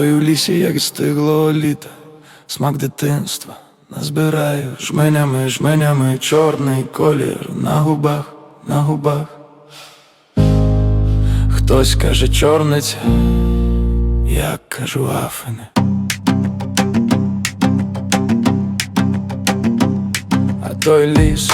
Ой, у лісі, як стигло літо, смак дитинства назбираю жменями, жменями, чорний колір на губах, на губах. Хтось каже чорниця, я кажу афини. А той ліс,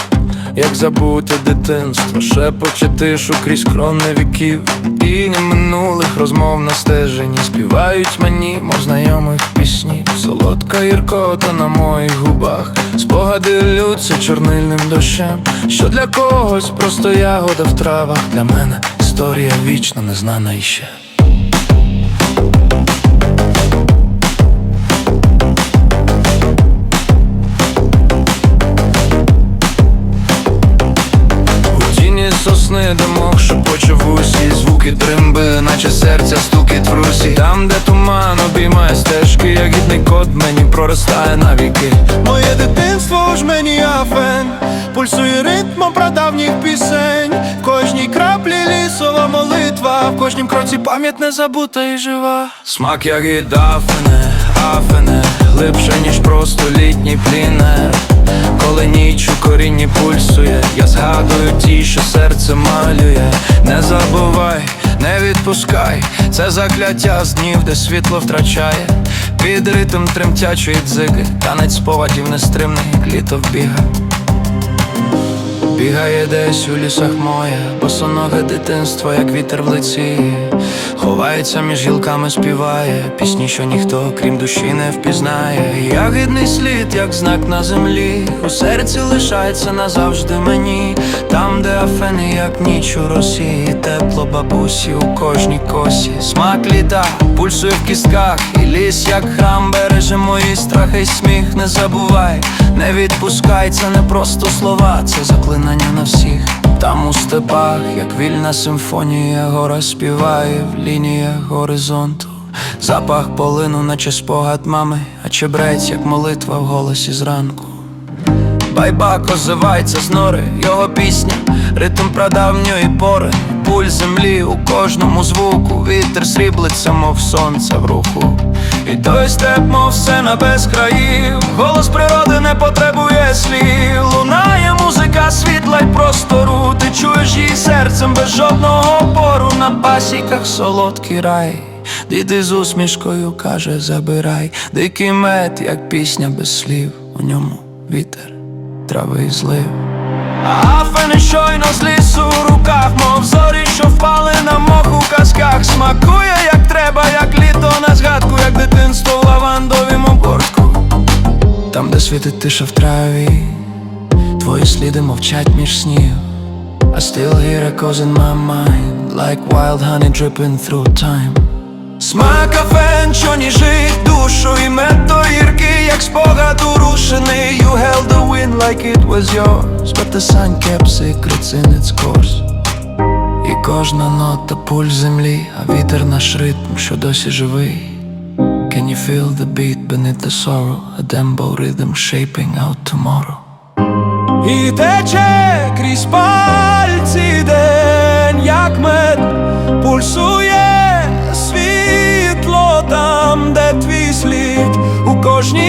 як забути дитинство, шепоче тишу крізь крони віків, і не минулих розмов на стежині співають мені, мов знайомих пісні, солодка гіркота на моїх губах, спогади лються чорнильним дощем, що для когось просто ягода в травах, для мене історія вічно незнана іще. Сосни димок шепоче в усі. Звуки тримби, наче серця стукіт в русі Там, де туман обіймає стежки, як гідний кот мені проростає навіки Моє дитинство ж мені афен. Пульсує ритмом прадавніх пісень. В кожній краплі лісова молитва. В кожнім кроці пам'ять не забута і жива. Смак як і дафене, афене. Глибше, ніж просто літній плінер Коли ніч у корінні пульсує Я згадую ті, що серце малює. Не забувай, не відпускай Це закляття з днів, де світло втрачає. Під ритм тремтячої дзиги Танець спогадів нестримний, як літо вбіга. Бігає десь у лісах моє, босоноге дитинство, як вітер в лиці, ховається між гілками, співає пісні, що ніхто, крім душі, не впізнає. Ягідний слід, як знак на землі, у серці лишається назавжди мені, там, де афени, як ніч у росі, тепло бабусі у кожній косі, смак літа, пульсує в кістках, і ліс, як храм, береже мої страхи й сміх, не забувай, не відпускай, це не просто слова, це заклинання на всіх. Там у степах, як вільна симфонія, гора співає в лініях горизонту. Запах полину, наче спогад мами, а чебрець, як молитва в голосі зранку. Байбак озивається з нори, його пісня, ритм прадавньої пори, пуль землі у кожному звуку, вітер сріблиться, мов сонце в руху. І той степ, мов сцена без країв, голос природи не потребує слів, лунає музика світла й простору, ти чуєш її серцем без жодного опору на пасіках солодкий рай. Діди з усмішкою каже, забирай, дикий мед, як пісня без слів, у ньому вітер трави і злив. А Афени щойно з лісу в руках, мов зорі, що впали на мох у казках. Смакує, світить тиша в траві, твої сліди мовчать між снів. I still hear echoes in my mind, like wild honey dripping through time. Смак кафен, що ніжить душу і мед то гіркий, як спогад урушений You held the wind like it was yours But the sun kept secrets in its course І кожна нота пуль землі, а вітер наш ритм, що досі живий Can you feel the beat beneath the sorrow A dembo rhythm shaping out tomorrow І тече крізь пальці день, як мед, пульсує світло там, де твій слід, у кожнім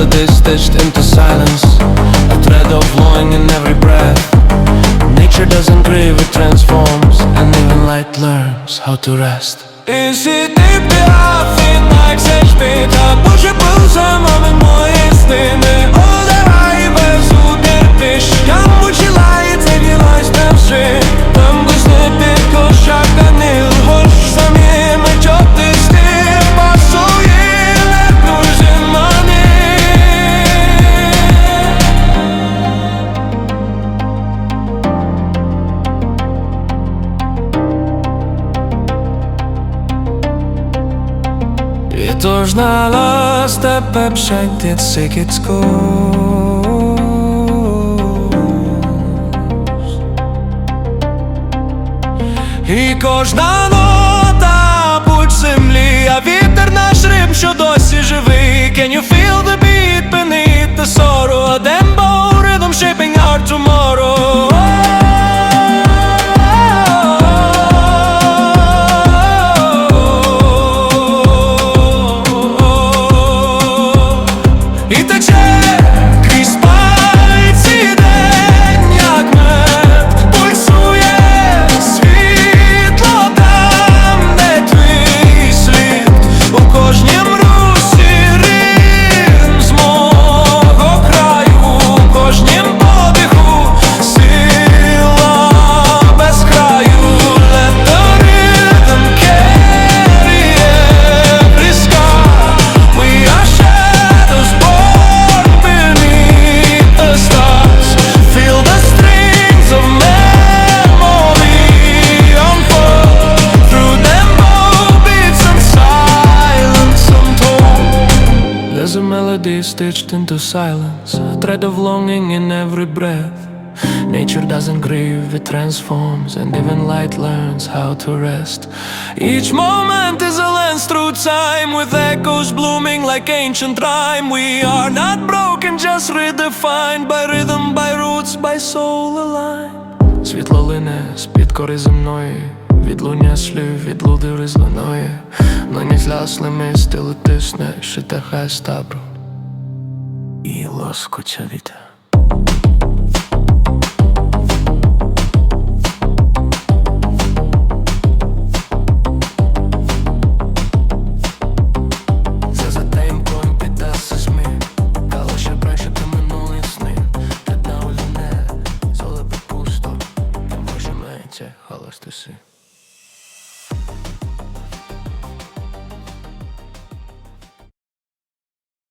melody stitched into silence A thread of longing in every breath Nature doesn't grieve, it transforms And even light learns how to rest І сидіти афін, як завжди Та Боже Тож на тебе przejdzie сикіцько І кожна нота пульс землі, а вітер наш рим, що досі живий. Can you feel There's a melody stitched into silence A thread of longing in every breath Nature doesn't grieve, it transforms And even light learns how to rest Each moment is a lens through time with echoes blooming like ancient rhyme. We are not broken, just redefined by rhythm, by roots, by soul aligned. Світло лине з-під кори земної Відлуння слів, відлуди ризлиної Нині зляслими стилу тисне Шите хай стабру І лоскоча вітер